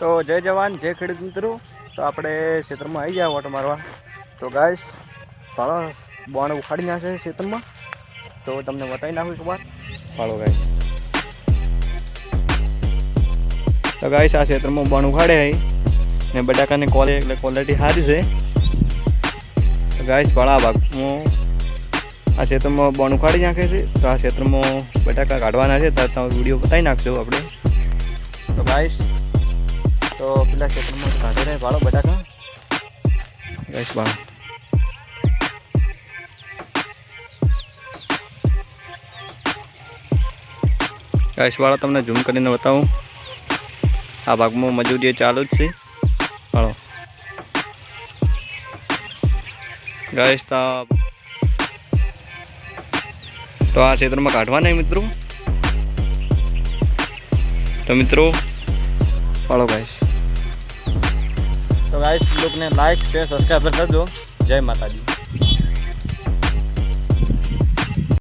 તો જય જવાન, જય ખેડૂત મિત્રો. તો આપણે ક્ષેત્રમાં આવી ગયા વોટ મારવા. તો ગાઈસ ફાળો બોણ ઉખાડી નાખે છે ક્ષેત્રમાં. તો તમને બતાવી નાખું એકવાર ફાળો ગાઈસ તો ગાઈસ આ ક્ષેત્રમાં બોણ ઉખાડે ને બટાકાની ક્વોલિટી એટલે ક્વોલિટી સારી છે. તો ગાઈસ ફાળા ભાગમાં આ ક્ષેત્રમાં બોણ ઉખાડી નાખે છે. તો આ ક્ષેત્રમાં બટાકા કાઢવાના છે. તમે વીડિયો બતાવી નાખજો આપણે. તો ગાઈસ તો પેલા ક્ષેત્રમાં કાઢી રહે ભાળો બટાકા. ગાઈસ વાળો ગાઈસ વાળો તમને ઝૂમ કરીને બતાવું. આ ભાગમાં મજૂરી ચાલુ જ છે. વાળો. ગાઈસ તો તો આ ક્ષેત્રમાં કાઢવા નહીં મિત્રો. તો મિત્રો ફોલો ગાઈસ તો ગાઈસ લોકોને લાઈક શેર સબસ્ક્રાઈબ કરજો. જય માતાજી.